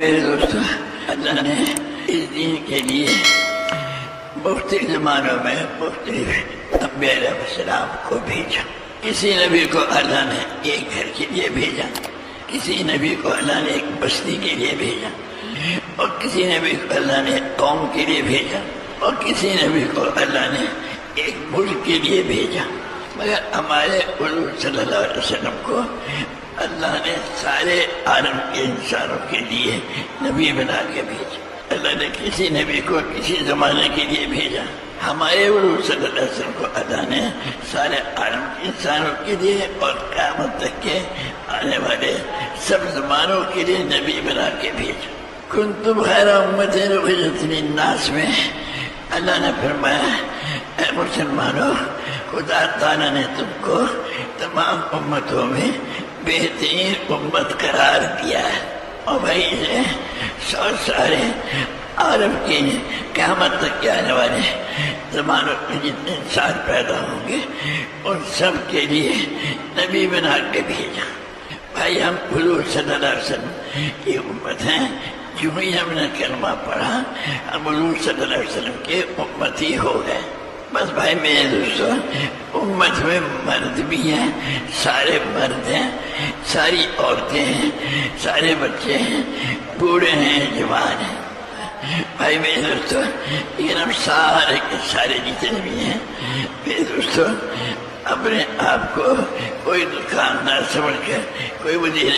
میرے دوستوں اللہ نے اس دین کے لیے مختلف زمانوں میں مختلف انبیاء علیہ السلام کو بھیجا۔ کسی نبی کو اللہ نے ایک گھر کے لیے بھیجا، کسی نبی کو اللہ نے ایک بستی کے لیے بھیجا، اور کسی نبی کو اللہ نے قوم کے لیے بھیجا، اور کسی نبی کو اللہ نے ایک ملک کے لیے بھیجا۔ مگر ہمارے حضور صلی اللہ علیہ وسلم کو اللہ نے سارے عالم کے انسانوں کے لیے نبی بنا کے بھیجا۔ اللہ نے کسی نبی کو کسی زمانے کے لیے بھیجا۔ ہمارے حضور صلی اللہ علیہ وسلم کو اللہ نے سارے عالم کے انسانوں کے لیے اور قیامت تک کے آنے والے سب زمانوں کے لیے نبی بنا کے بھیجا۔ کن تم خیر امت الناس میں۔ اللہ نے فرمایا، اے مسلمانوں، خدا تعالیٰ نے تم کو تمام امتوں میں بہترین امت قرار دیا ہے۔ اور بھائی سے سو سارے عالم کے قیامت تک کے آنے والے زمانوں میں جتنے انسان پیدا ہوں گے، ان سب کے لیے نبی بنا کے بھیجا۔ بھائی، ہم حضور صلی اللہ علیہ وسلم کی امت ہیں۔ جو ہی ہم نے کلمہ پڑھا، ہم حضور صلی اللہ علیہ وسلم کے امت ہی ہو گئے۔ بس بھائی میرے دوستوں امت میں مرد بھی ہیں، سارے مرد ہیں، ساری عورتیں ہیں، سارے بچے ہیں، بوڑھے ہیں، جوان ہیں۔ بھائی میرے دوستوں یہ ہم سارے کے سارے جتنے بھی ہیں میرے دوستوں اپنے آپ کو کوئی دکاندار سمجھ کر کوئی وزیر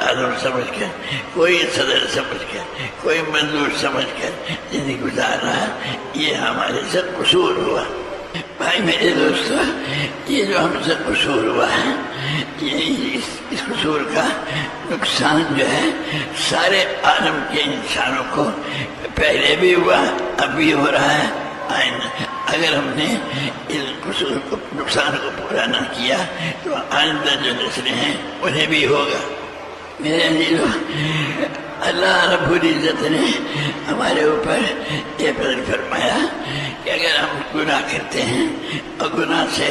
اعظم سمجھ کر کوئی صدر سمجھ کر کوئی مزدور سمجھ کر زندگی گزار رہا یہ ہمارے سے قصور ہوا۔ بھائی میرے دوستو، یہ جو ہم سے قصور ہوا ہے، یہ اس قصور کا نقصان جو ہے، سارے عالم کے انسانوں کو پہلے بھی ہوا، اب بھی ہو رہا ہے۔ اگر ہم نے اس نقصان کو پورا نہ کیا تو آئندہ جو نسلیں ہیں انہیں بھی ہوگا۔ میرے عزیزو اللہ رب العزت نے ہمارے اوپر یہ فضل فرمایا کہ اگر ہم گناہ کرتے ہیں اور گناہ سے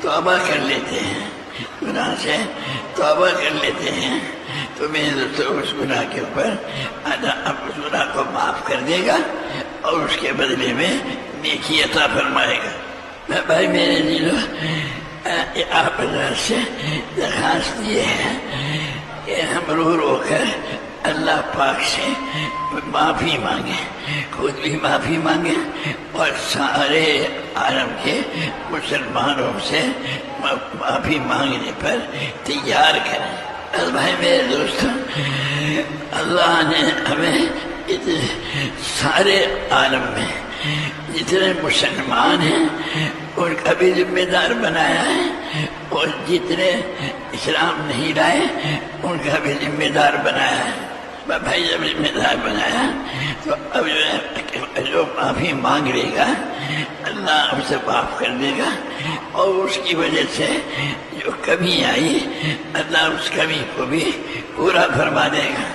توبہ کر لیتے ہیں، گناہ سے توبہ کر لیتے ہیں، تو میرے دوستوں اس گناہ کے اوپر اللہ اب اس گناہ کو معاف کر دے گا اور اس کے بدلے میں نیکی عطا فرمائے گا۔ بھائی میرے دلو آپ سے درخواست یہ ہے کہ ہم رو رو کر اللہ پاک سے معافی مانگیں۔ خود بھی معافی مانگیں اور سارے عالم کے مسلمانوں سے معافی مانگنے پر تیار کریں۔ بھائی میرے دوستوں اللہ نے ہمیں سارے عالم میں جتنے مسلمان ہیں ان کا بھی ذمہ دار بنایا ہے، اور جتنے اسلام نہیں لائے، ان کا بھی ذمہ دار بنایا ہے۔ بھائی جب ذمہ دار بنایا، تو اب جو معافی مانگ لے گا، اللہ ہم سے معاف کر دے گا، اور اس کی وجہ سے جو کمی آئی، اللہ اس کمی کو بھی پورا فرما دے گا۔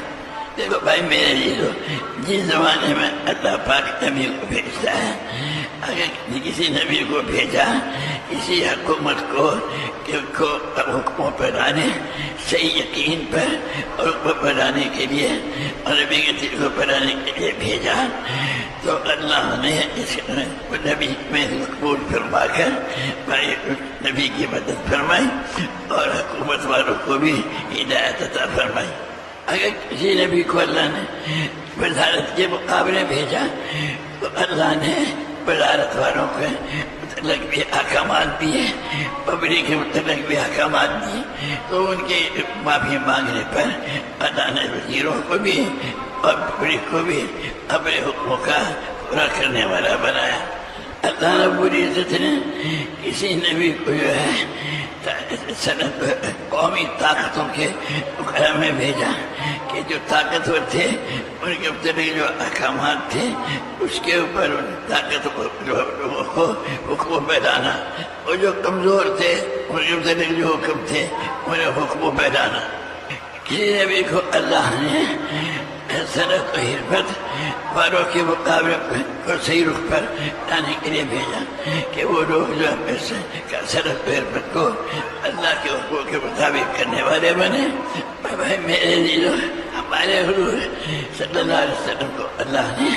دیکھو بھائی میرے لیے جس زمانے میں اللہ پاک نبی کو بھیجتا ہے اگر کسی نبی کو بھیجا کسی حکومت کو کہ کو حکموں پر لانے صحیح یقین پر اور حکم پر لانے کے لیے اور نبی کے دل کو پڑھانے کے لیے بھیجا تو اللہ نے اس نبی میں قبول فرما کر بھائی نبی کی مدد فرمائی اور حکومت والوں کو بھی ہدایت عطا فرمائی اگر کسی نبی کو اللہ نے، وزارت کے مقابلے بھیجا، تو اللہ نے وزارت والوں کے متعلق بھی احکامات دیے، پبلک کے متعلق بھی احکامات دیے۔ تو ان کے معافی مانگنے پر اللہ نے وزیروں کو بھی اور پبلک کو بھی اپنے حکموں کا پورا کرنے والا بنایا۔ اللہ رب العزت نے، کسی نبی کو جو ہے صنعت قومی طاقتوں کے مقرر میں بھیجا کہ جو طاقتور تھے، ان کے متعلق جو احکامات تھے، اس کے اوپر ان طاقت لوگوں کو حکم پیدانا اور جو کمزور تھے، ان کے متعلق جو حکم تھے، انہیں حکم پیدانا کسی نبی کو اللہ نے صنعت و حرفت والوں کے مقابلے کو صحیح رخ پر لانے کے لیے بھیجا کہ وہ لوگ جو ہمیں سے صنعت و حرفت کو اللہ کے حقوق کے مطابق کرنے والے بنے۔ بھائی میرے لیے ہم ہمارے حضور صلی اللہ علیہ وسلم کو اللہ نے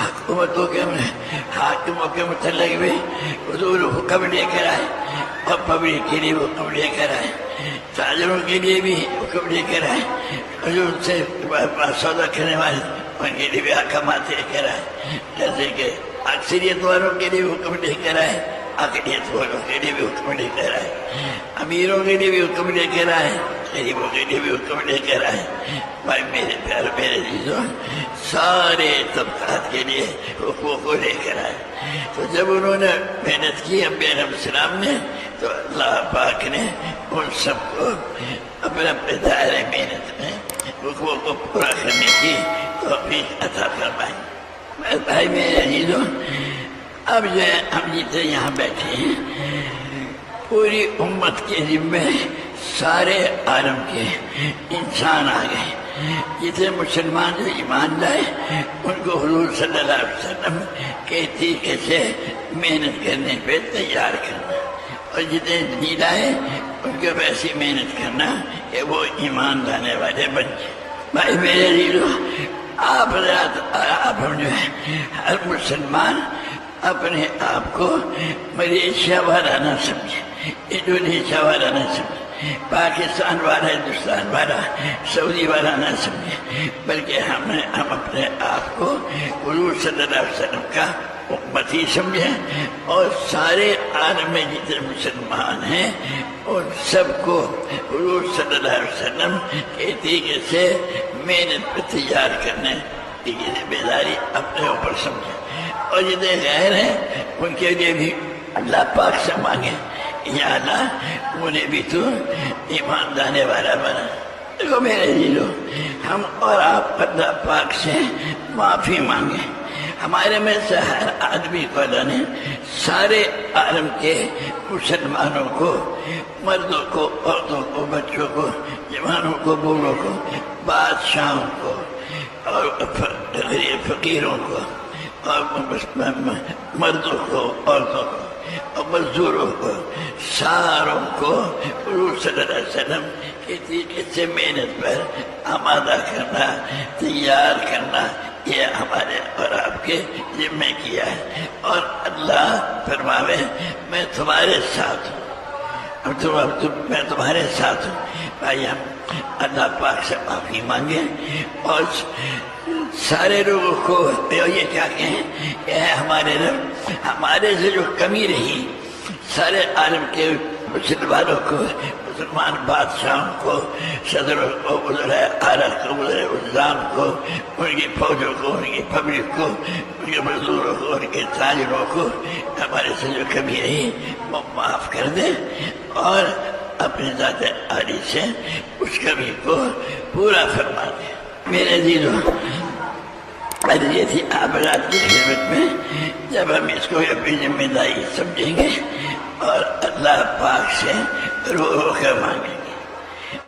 حکومتوں کے حاکموں کے متعلق بھی حضور حکم لے کر آئے اور پبلک کے لیے حکم لے کر آئے، تاجروں کے لیے بھی حکم لے کر آئے۔ سے سودا کرنے والے ان کے لیے بھی احکامات لے آئے جیسے کہ اکثریت والوں کے لیے حکم لے کر آئے اقلیت والوں کے لیے بھی حکم لے کر آئے امیروں کے لیے بھی حکم لے کر آئے غریبوں کے لیے بھی حکم لے کر آئے بھائی میرے پیار میرے چیزوں سارے طبقات کے لیے حقوق کو لے کر آئے تو جب انہوں نے محنت کی اب علیہ السلام نے تو اللہ پاک نے ان سب کو اپنے اپنے دائرے محنت میں حقوق کو پورا کرنے کی توفیق عطا فرمائی بھائی میرے عزیزوں اب جو ہے ہم جتنے یہاں بیٹھے ہیں پوری امت کے ذمے سارے عالم کے انسان آ گئے جتنے مسلمان جو ایمان لائے، ان کو حضور صلی اللہ علیہ وسلم کے طریقے سے محنت کرنے پہ تیار کرنا۔ اور جتنے نہیں لائے، ان کو ویسی محنت کرنا۔ کہ وہ ایمان لانے والے بن جائے بھائی میرے لیلو، آپ رات، آپ جو ہے ہر مسلمان اپنے آپ کو ملیشیا والا نہ سمجھے، انڈونیشیا والا نہ سمجھے، پاکستان والا، ہندوستان والا، سعودی والا نہ سمجھے، بلکہ ہم ہم اپنے آپ کو حضور صلی اللہ علیہ وسلم کا امتی سمجھیں اور سارے عالم میں جتنے مسلمان ہیں، ان سب کو حضور صلی اللہ علیہ وسلم کے طریقے سے محنت پہ تیار کرنے کی ذمہ اپنے اوپر سمجھیں اور جتنے غیر ہیں، ان کے لیے بھی اللہ پاک سے مانگے۔ یا اللہ، انہیں بھی تو ایمان والا بنا۔ دیکھو میرے جیلو، ہم اور آپ اللہ پاک سے معافی مانگیں ہمارے میں سے ہر آدمی کو اللہ نے سارے عالم کے مسلمانوں کو، مردوں کو، عورتوں کو، بچوں کو، جوانوں کو، بوڑھوں کو، بادشاہوں کو، اور غریب فقیروں کو، اور مردوں کو، عورتوں کو، اور مزدوروں کو، ساروں کو حضور صلی اللہ علیہ وسلم کے طریقے سے محنت پر آمادہ کرنا، تیار کرنا یہ ہمارے اور آپ کے ذمے کیا ہے۔ اور اللہ فرماوے، میں تمہارے ساتھ ہوں۔ تم میں تمہارے ساتھ ہوں۔ بھائی، ہم اللہ پاک سے معافی مانگے۔ اور سارے لوگوں کو یہ کیا کہیں؟ کہ ہمارے رب، ہمارے سے جو کمی رہی، سارے عالم کے مسلمانوں کو، مسلمان بادشاہوں کو صدروں کو گزرے عالت کو گزرے الزام کو، ان کی فوجوں کو، ان کی پبلک کو، ان کے مزدوروں کو، ان کے تاجروں کو، ہمارے سے جو کمی رہی وہ معاف کر دے اور اپنی ذات عالی سے اس کمی کو پورا فرما دے میرے دلوں یہ تھی آپ رات کی خدمت میں، جب ہم اس کو اپنی ذمہ داری سمجھیں گے اور اللہ پاک سے رو کے مانگے۔